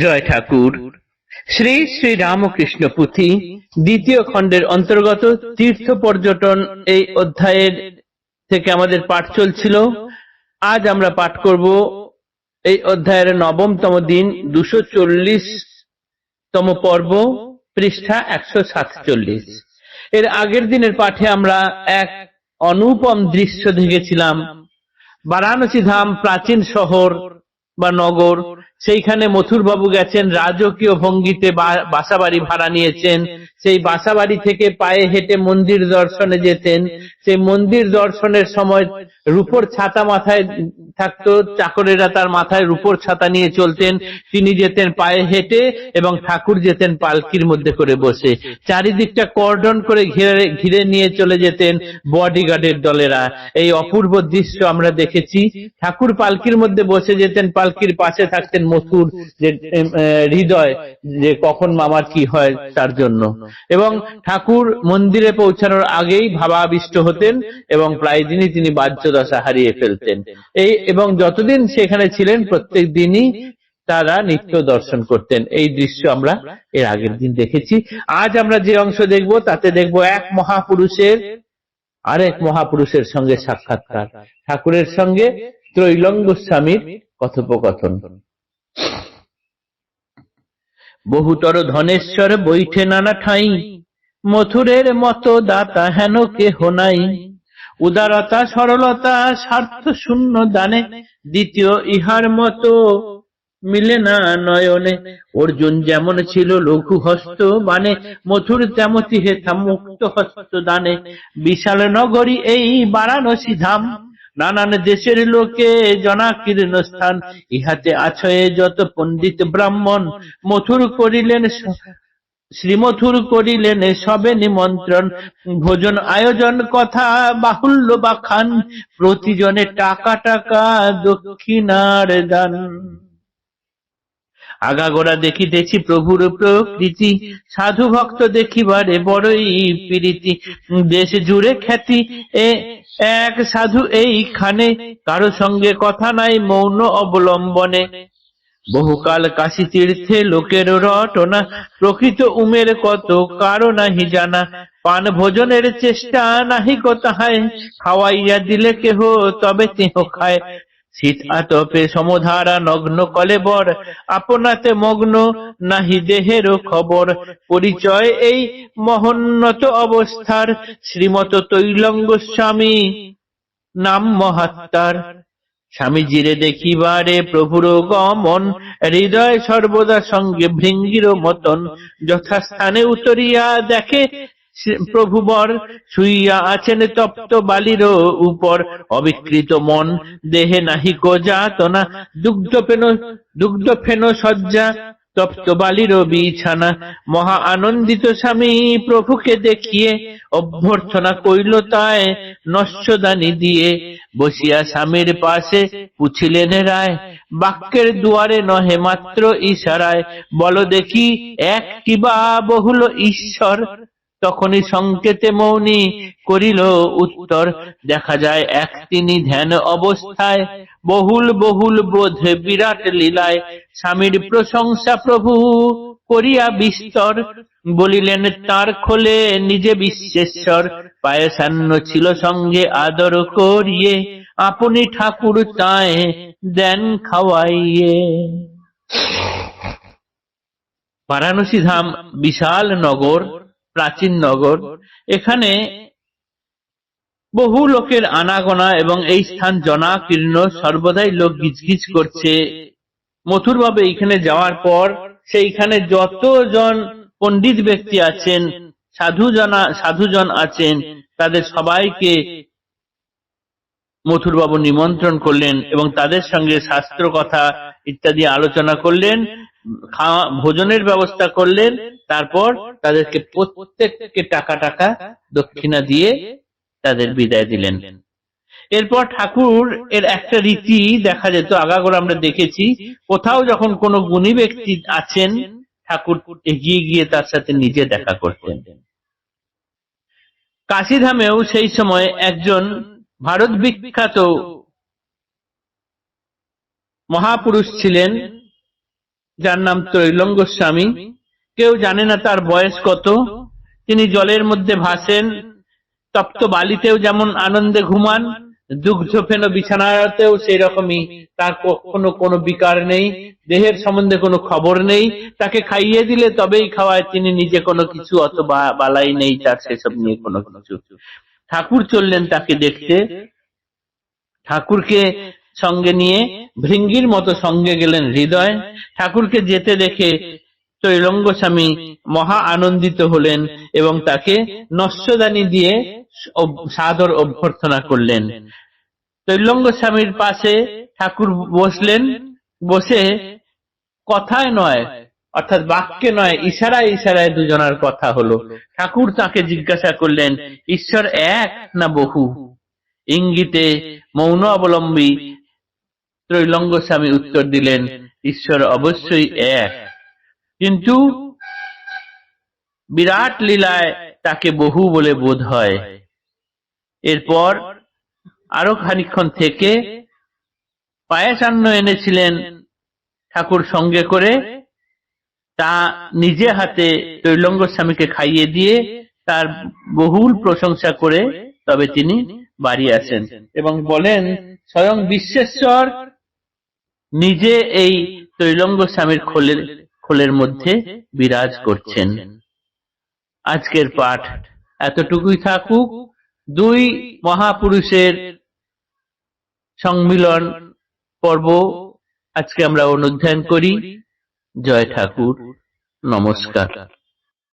জয় ঠাকুর। শ্রী শ্রী রামকৃষ্ণ পুঁথি দ্বিতীয় খণ্ডের অন্তর্গত তীর্থ পর্যটন এই অধ্যায়ের থেকে আমাদের পাঠ চলছিল। আজ আমরা পাঠ করব এই অধ্যায়ের নবমতম দিন দুশো তম পর্ব, পৃষ্ঠা একশো সাতচল্লিশ। এর আগের দিনের পাঠে আমরা এক অনুপম দৃশ্য দেখেছিলাম। বারাণসী ধাম প্রাচীন শহর বা নগর সেইখানে মথুরবাবু গেছেন, রাজকীয় ভঙ্গিতে বাসাবাড়ি ভাড়া নিয়েছেন। সেই বাসাবাড়ি থেকে পায়ে হেঁটে মন্দির দর্শনে যেতেন। সেই মন্দির দর্শনের সময় রূপর ছাতা মাথায় থাকতো, চাকরেরা তার মাথায় রূপর ছাতা নিয়ে চলতেন। তিনি যেতেন পায়ে হেঁটে এবং ঠাকুর যেতেন পালকির মধ্যে করে বসে। চারিদিকটা কর্ডন করে ঘিরে ঘিরে নিয়ে চলে যেতেন বডিগার্ডের দলেরা। এই অপূর্ব দৃশ্য আমরা দেখেছি। ঠাকুর পালকির মধ্যে বসে যেতেন, পালকির পাশে থাকতেন মথুর যে হৃদয়, যে কখন মামার কি হয় তার জন্য। এবং ঠাকুর মন্দিরে পৌঁছানোর আগেই ভাবাবিষ্ট হতেন এবং প্রায় দিনই তিনি বাহ্য দশা হারিয়ে ফেলতেন। এই, এবং যতদিন সেখানে ছিলেন, প্রত্যেক দিনই তারা নিত্য দর্শন করতেন। এই দৃশ্য আমরা এর আগের দিন দেখেছি। আজ আমরা যে অংশ দেখব, তাতে দেখব এক মহাপুরুষের, আরেক মহাপুরুষের সঙ্গে সাক্ষাৎকার। ঠাকুরের সঙ্গে ত্রৈলঙ্গ স্বামীর কথোপকথন। বহুতর ধনেশ্বর বৈঠে নানা ঠাই, মথুরের মতো দাতা হেন কেহ নাই। উদারতা, সরলতা, স্বার্থ শূন্য দানে দ্বিতীয় ইহার মতো মিলে না নয়নে। অর্জুন যেমন ছিল লঘু হস্ত মানে মথুর তেমতি হেথা মুক্ত হস্ত দানে। বিশাল নগরী এই বারাণসী ধাম নানান দেশের লোকে জনাকীর্ণ স্থান। ইহাতে আছয়ে যত পণ্ডিত ব্রাহ্মণ মথুর করিলেন শ্রীমথুর করিলেন সবে নিমন্ত্রণ। ভোজন আয়োজন কথা বাহুল্য বা খান প্রতিজনে টাকা টাকা দক্ষিণার দান। আগাগোড়া দেখিতেছি প্রভুর প্রকৃতি। সাধু ভক্ত দেখিবারে বড়ই প্রীতি। দেশ জুড়ে খ্যাতি, এ এক সাধু এইখানে। কারও সঙ্গে কথা নাই মৌন অবলম্বনে। বহুকাল কাশী তীর্থে লোকের রটনা। প্রকৃত উমের কত, কারও নাহি জানা। পান ভোজনের চেষ্টা নাহি কোথায় খাওয়াইয়া দিলে কেহ তবে তেহ খায়। শীত আতপে সমধারা নগ্ন কলেবর আপনাতে মগ্ন নাহি দেহেরও খবর। পরিচয় এই মহোন্নত অবস্থার শ্রীমত তৈলঙ্গ স্বামী, নাম মহাত্মার। স্বামীজিরে দেখিবারে প্রভুর গমন, হৃদয় সর্বদা সঙ্গে ভৃঙ্গির মতন। যথাস্থানে উতরিয়া দেখে প্রভুবর শুইয়া আছেন তপ্ত বালির উপর। অবিকৃত মন, দেহে নাহি যাতনা দুগ্ধ ফেন দুগ্ধ ফেন শয্যা, তপ্ত বালির বিছানা। মহা আনন্দিত স্বামী প্রভুকে দেখিয়ে অভ্যর্থনা কইল তায়, নশ্বদানি দিয়ে। বসিয়া স্বামীর পাশে পুছিলেন রায়, বাক্যের দুয়ারে নহে মাত্র ইশারায়। বল দেখি, একটি বা বহুল ঈশ্বর। তখনই সংকেতে মৌনি করিল, উত্তর, দেখা যায় এক তিনি ধ্যান অবস্থায় বহুল বহুল বোধে বিরাট লীলায়। স্বামীর প্রশংসা প্রভু করিয়া বিস্তর, বলিলেন, তার খোলে নিজে বিশ্বেশ্বর। পায়সান্ন ছিল সঙ্গে আদর করিয়ে, আপনি ঠাকুর তায় দেন খাওয়াইয়ে। বারাণসী ধাম বিশাল নগর। প্রাচীন নগর। এখানে বহু লোকের আনাগোনা এবং এই স্থান জনাকীর্ণ। সর্বদাই লোক গিজগিজ করছে। মথুর বাবু এইখানে যাওয়ার পর সেইখানে যতজন পণ্ডিত ব্যক্তি আছেন, সাধুজনা, সাধুজন আছেন, তাদের সবাইকে মথুরবাবু নিমন্ত্রণ করলেন এবং তাদের সঙ্গে শাস্ত্র কথা ইত্যাদি আলোচনা করলেন, খাওয়া, ভোজনের ব্যবস্থা করলেন। তারপর তাদেরকে প্রত্যেককে টাকা টাকা দক্ষিণা দিয়ে তাদের বিদায় দিলেন। এরপর ঠাকুর এর একটা রীতি দেখা যেত। আগাগোড়া আমরা দেখেছি কোথাও যখন কোনো গুণী ব্যক্তি আছেন ঠাকুর এগিয়ে গিয়ে তার সাথে নিজে দেখা করতেন। কাশীধামেও সেই সময় একজন ভারত বিখ্যাত মহাপুরুষ ছিলেন যার নাম ত্রৈলঙ্গ স্বামী কেউ জানে না তার বয়স কত। তিনি জলের মধ্যে ভাসেন, তপ্ত বালিতেও যেমন আনন্দে ঘুমান, দুগ্ধ ফেন বিছানাতেও সেই রকমই তার কখনো কোনো বিকার নেই, দেহের সম্বন্ধে কোনো খবর নেই। তাকে খাইয়ে দিলে তবেই খাওয়ায় তিনি নিজে কোনো কিছু অত বালাই নেই তার সেসব নিয়ে কোনো কিছু। ঠাকুর চললেন তাকে দেখতে। ঠাকুরকে সঙ্গে নিয়ে ভৃঙ্গির মতো সঙ্গে গেলেন হৃদয়। ঠাকুরকে যেতে দেখে ত্রৈলঙ্গ স্বামী মহা আনন্দিত হলেন এবং তাকে নস্যদানি দিয়ে সাদর অভ্যর্থনা করলেন। ত্রৈলঙ্গ স্বামীর পাশে ঠাকুর বসলেন, বসে কথায় নয়, অর্থাৎ বাক্যে নয়, ইশারায় ইশারায় দুজনার কথা হলো। ঠাকুর তাকে জিজ্ঞাসা করলেন, ঈশ্বর এক না বহু? ইঙ্গিতে মৌন অবলম্বী ত্রৈলঙ্গ স্বামী উত্তর দিলেন, ঈশ্বর অবশ্যই এক। কিন্তু বিরাট লীলায় তাকে বহু বলে বোধ হয়। এরপর আরও খানিক্ষণ থেকে পায়াসান্ন এনেছিলেন ঠাকুর সঙ্গে করে। তা নিজে হাতে ত্রৈলঙ্গ স্বামীকে খাইয়ে দিয়ে তার বহুল প্রশংসা করে তবে তিনি বাড়ি আসেন এবং বলেন, স্বয়ং বিশ্বেশ্বর নিজে এই তৈলঙ্গ স্বামীর খোলের খোলের মধ্যে বিরাজ করছেন। আজকের পাঠ এতটুকুই থাকুক। দুই মহাপুরুষের সংমিলন পর্ব আজকে আমরা অনুধ্যান করি। জয় ঠাকুর। নমস্কার।